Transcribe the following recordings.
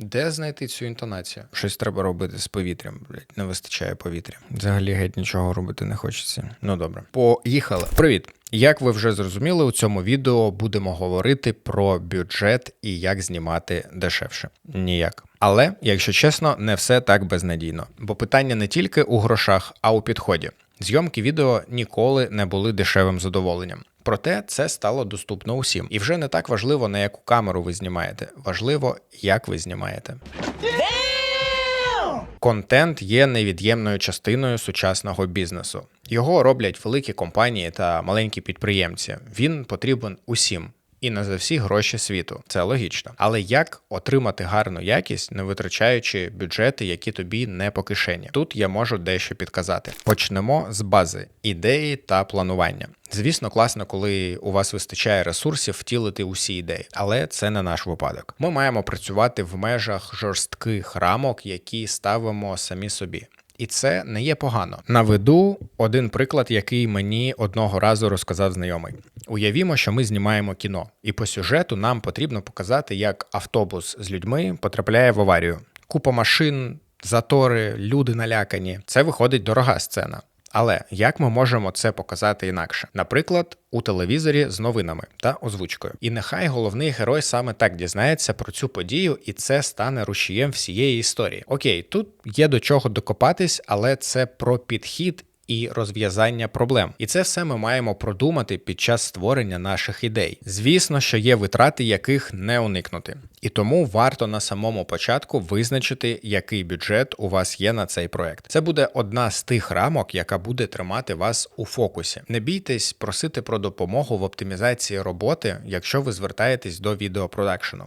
Де знайти цю інтонацію? Щось треба робити з повітрям, блядь, не вистачає повітря. Взагалі геть нічого робити не хочеться. Ну добре. Поїхали. Привіт! Як ви вже зрозуміли, у цьому відео будемо говорити про бюджет і як знімати дешевше. Ніяк. Але, якщо чесно, не все так безнадійно, бо питання не тільки у грошах, а у підході. Зйомки відео ніколи не були дешевим задоволенням. Проте це стало доступно усім. І вже не так важливо, на яку камеру ви знімаєте. Важливо, як ви знімаєте. Контент є невід'ємною частиною сучасного бізнесу. Його роблять великі компанії та маленькі підприємці. Він потрібен усім. І не за всі гроші світу, це логічно. Але як отримати гарну якість, не витрачаючи бюджети, які тобі не по кишені? Тут я можу дещо підказати. Почнемо з бази ідеї та планування. Звісно, класно, коли у вас вистачає ресурсів втілити усі ідеї, але це не наш випадок. Ми маємо працювати в межах жорстких рамок, які ставимо самі собі. І це не є погано. Наведу один приклад, який мені одного разу розказав знайомий. Уявімо, що ми знімаємо кіно, і по сюжету нам потрібно показати, як автобус з людьми потрапляє в аварію. Купа машин, затори, люди налякані. Це виходить дорога сцена. Але як ми можемо це показати інакше? Наприклад, у телевізорі з новинами та озвучкою. І нехай головний герой саме так дізнається про цю подію, і це стане рушієм всієї історії. Окей, тут є до чого докопатись, але це про підхід. І розв'язання проблем, і це все ми маємо продумати під час створення наших ідей. Звісно, що є витрати, яких не уникнути, і тому варто на самому початку визначити, який бюджет у вас є на цей проект. Це буде одна з тих рамок, яка буде тримати вас у фокусі. Не бійтесь просити про допомогу в оптимізації роботи, якщо ви звертаєтесь до відеопродакшену.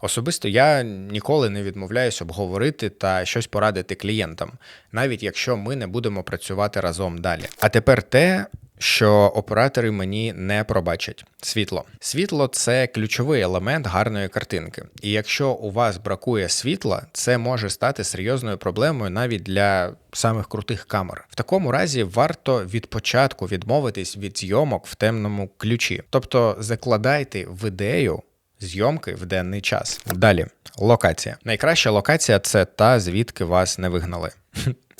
Особисто я ніколи не відмовляюсь обговорити та щось порадити клієнтам, навіть якщо ми не будемо працювати разом далі. А тепер те. Що оператори мені не пробачать світло. Світло це ключовий елемент гарної картинки. І якщо у вас бракує світла, це може стати серйозною проблемою навіть для самих крутих камер. В такому разі варто від початку відмовитись від зйомок в темному ключі, тобто закладайте в ідею зйомки в денний час. Далі локація. Найкраща локація це та, звідки вас не вигнали.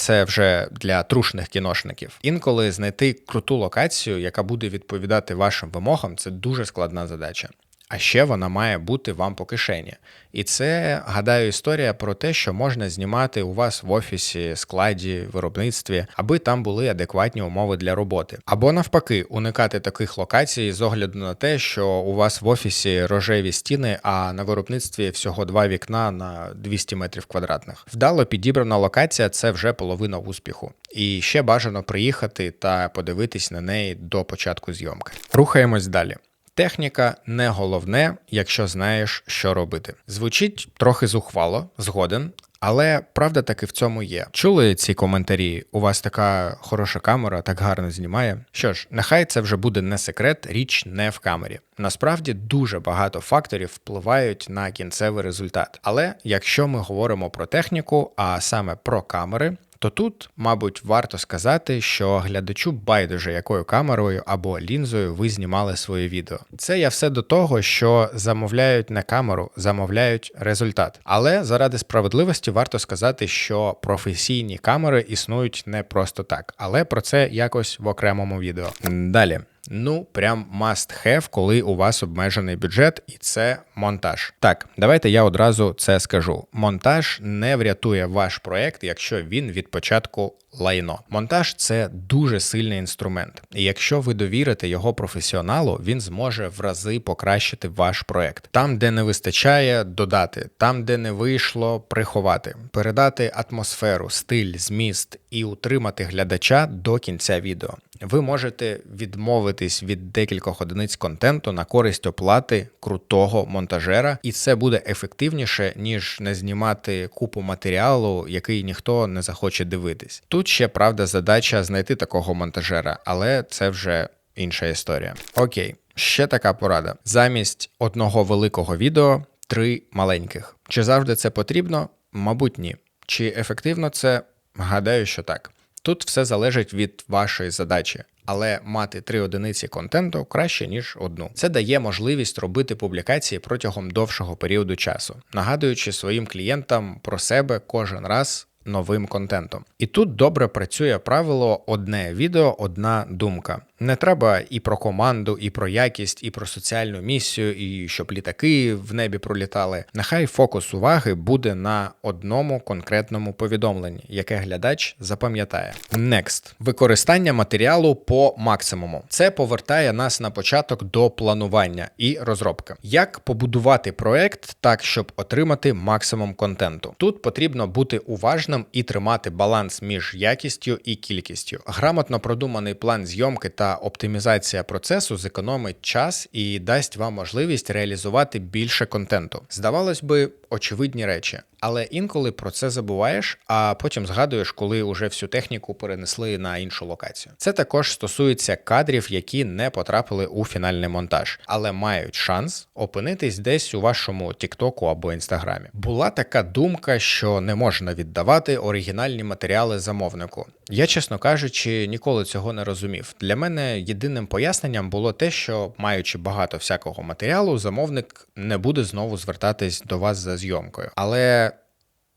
Це вже для трушних кіношників. Інколи знайти круту локацію, яка буде відповідати вашим вимогам, це дуже складна задача. А ще вона має бути вам по кишені. І це, гадаю, історія про те, що можна знімати у вас в офісі, складі, виробництві, аби там були адекватні умови для роботи. Або навпаки, уникати таких локацій з огляду на те, що у вас в офісі рожеві стіни, а на виробництві всього два вікна на 200 метрів квадратних. Вдало підібрана локація це вже половина успіху. І ще бажано приїхати та подивитись на неї до початку зйомки. Рухаємось далі. Техніка не головне, якщо знаєш, що робити. Звучить трохи зухвало, згоден. Але правда таки в цьому є. Чули ці коментарі? У вас така хороша камера, так гарно знімає. Що ж, нехай це вже буде не секрет, річ не в камері. Насправді дуже багато факторів впливають на кінцевий результат. Але якщо ми говоримо про техніку, а саме про камери, то тут, мабуть, варто сказати, що глядачу байдуже якою камерою або лінзою ви знімали своє відео. Це я все до того, що замовляють не камеру, замовляють результат. Але заради справедливості варто сказати, що професійні камери існують не просто так, але про це якось в окремому відео. Далі. Ну, прям must have, коли у вас обмежений бюджет, і це монтаж. Так, давайте я одразу це скажу. Монтаж не врятує ваш проект, якщо він від початку лайно. Монтаж це дуже сильний інструмент, і якщо ви довірите його професіоналу, він зможе в рази покращити ваш проект. Там, де не вистачає, додати, там, де не вийшло, приховати, передати атмосферу, стиль, зміст і утримати глядача до кінця відео. Ви можете відмовитись від декількох одиниць контенту на користь оплати крутого монтажера, і це буде ефективніше, ніж не знімати купу матеріалу, який ніхто не захоче дивитись. Тут ще правда задача знайти такого монтажера, але це вже інша історія. Окей, ще така порада: замість одного великого відео три маленьких. Чи завжди це потрібно? Мабуть, ні. Чи ефективно це? Гадаю, що так. Тут все залежить від вашої задачі. Але мати три одиниці контенту краще ніж одну. Це дає можливість робити публікації протягом довшого періоду часу, нагадуючи своїм клієнтам про себе кожен раз новим контентом. І тут добре працює правило одне відео, одна думка. Не треба і про команду, і про якість, і про соціальну місію, і щоб літаки в небі пролітали. Нехай фокус уваги буде на одному конкретному повідомленні, яке глядач запам'ятає. Next. використання матеріалу по максимуму. Це повертає нас на початок до планування і розробки. Як побудувати проект так, щоб отримати максимум контенту? Тут потрібно бути уважним і тримати баланс між якістю і кількістю. Грамотно продуманий план зйомки та оптимізація процесу зекономить час і дасть вам можливість реалізувати більше контенту. Здавалось би, очевидні речі, але інколи про це забуваєш, а потім згадуєш, коли уже всю техніку перенесли на іншу локацію. Це також стосується кадрів, які не потрапили у фінальний монтаж, але мають шанс опинитись десь у вашому Тіктоку або Інстаграмі. Була така думка, що не можна віддавати оригінальні матеріали замовнику. Я, чесно кажучи, ніколи цього не розумів. Для мене єдиним поясненням було те, що маючи багато всякого матеріалу, замовник не буде знову звертатись до вас за зйомкою. Але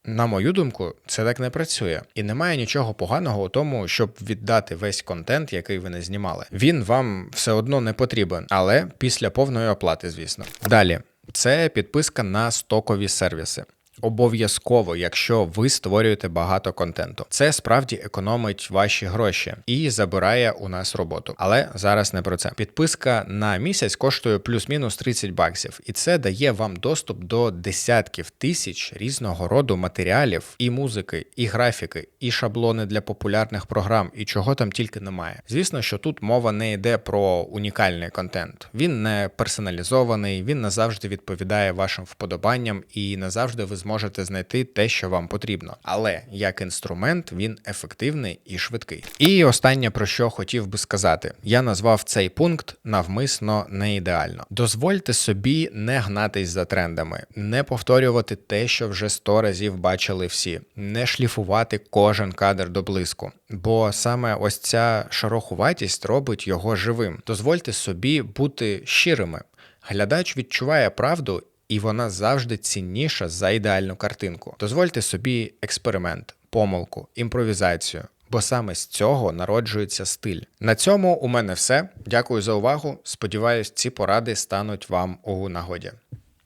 на мою думку, це так не працює, і немає нічого поганого у тому, щоб віддати весь контент, який ви не знімали. Він вам все одно не потрібен, але після повної оплати, звісно. Далі це підписка на стокові сервіси. Обов'язково, якщо ви створюєте багато контенту, це справді економить ваші гроші і забирає у нас роботу. Але зараз не про це. Підписка на місяць коштує плюс-мінус 30 баксів, і це дає вам доступ до десятків тисяч різного роду матеріалів і музики, і графіки, і шаблони для популярних програм, і чого там тільки немає. Звісно, що тут мова не йде про унікальний контент. Він не персоналізований, він не завжди відповідає вашим вподобанням і не завжди ви зможете знайти те, що вам потрібно. Але як інструмент він ефективний і швидкий. І останнє про що хотів би сказати: я назвав цей пункт навмисно не ідеально. Дозвольте собі не гнатись за трендами, не повторювати те, що вже сто разів бачили всі, не шліфувати кожен кадр до блиску. Бо саме ось ця шарохуватість робить його живим. Дозвольте собі бути щирими. Глядач відчуває правду і вона завжди цінніша за ідеальну картинку. Дозвольте собі експеримент, помилку, імпровізацію. Бо саме з цього народжується стиль. На цьому у мене все. Дякую за увагу. Сподіваюсь, ці поради стануть вам у нагоді.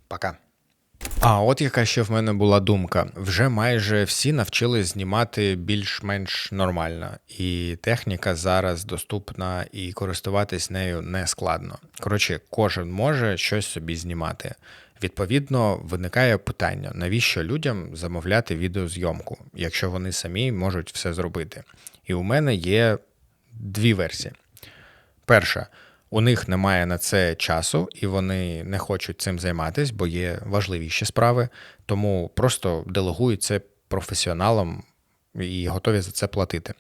Пока. А от яка ще в мене була думка: вже майже всі навчились знімати більш-менш нормально, і техніка зараз доступна, і користуватись нею не складно. Коротше, кожен може щось собі знімати. Відповідно, виникає питання, навіщо людям замовляти відеозйомку, якщо вони самі можуть все зробити. І у мене є дві версії. Перша, у них немає на це часу, і вони не хочуть цим займатися, бо є важливіші справи, тому просто делегують це професіоналам і готові за це платити.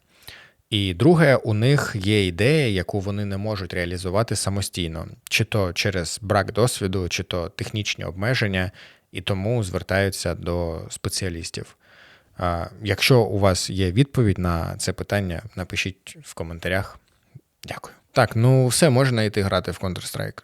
І друге, у них є ідея, яку вони не можуть реалізувати самостійно, чи то через брак досвіду, чи то технічні обмеження, і тому звертаються до спеціалістів. Якщо у вас є відповідь на це питання, напишіть в коментарях. Дякую. Так, ну все, можна йти грати в Counter-Strike.